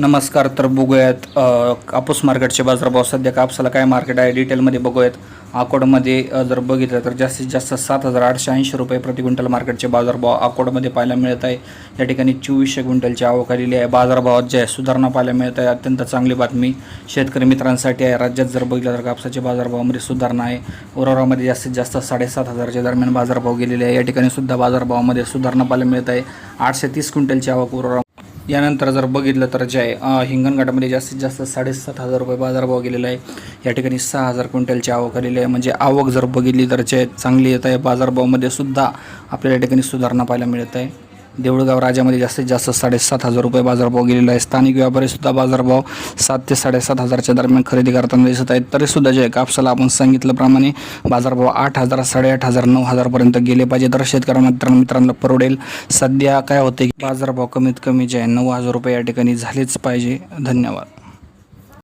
नमस्कार तर बघूयात कापूस मार्केटचे बाजारभाव. सध्या कापसाला काय मार्केट आहे डिटेलमध्ये बघूयात. अकोडमध्ये जर बघितलं तर जास्तीत जास्त सात हजार आठशे ऐंशी रुपये प्रति क्विंटल मार्केटचे बाजारभाव अकोडमध्ये पाहायला मिळत आहे. या ठिकाणी चोवीसशे क्विंटलची आवक आलेली आहे. बाजारभावात जे आहे सुधारणा पाहायला मिळत आहे. अत्यंत चांगली बातमी शेतकरी मित्रांसाठी आहे. राज्यात जर बघितलं तर कापसाच्या बाजारभावामध्ये सुधारणा आहे. उरावरामध्ये जास्तीत जास्त साडेसात हजारच्या दरम्यान बाजारभाव गेलेले आहे. या ठिकाणी सुद्धा बाजारभावामध्ये सुधारणा पाहायला मिळत आहे. आठशे तीस क्विंटलची आवक उरावरा यानंतर जर बघितलं तर जे आहे हिंगणघाटामध्ये जास्तीत जास्त साडेसात हजार रुपये बाजारभाव गेलेला आहे. या ठिकाणी सहा हजार क्विंटलची आवक आलेली आहे. म्हणजे आवक जर बघितली तर जे चांगली येत आहे. बाजारभावामध्ये सुद्धा आपल्याला या ठिकाणी सुधारणा पाहायला मिळत आहे. देऊळगाव राजामध्ये जास्तीत जास्त साडेसात हजार रुपये बाजारभाव गेलेला आहे. स्थानिक व्यापारीसुद्धा बाजारभाव सात ते साडेसात हजारच्या दरम्यान खरेदी करताना दिसत आहेत. तरीसुद्धा जे कापसाला आपण सांगितल्याप्रमाणे बाजारभाव आठ हजार साडेआठ हजार नऊ हजारपर्यंत गेले पाहिजे तर शेतकऱ्यांना मित्रांनो मित्रांना परवडेल. सध्या काय होते की बाजारभाव कमीत कमी जे आहे नऊ हजार रुपये या ठिकाणी झालेच पाहिजे. धन्यवाद.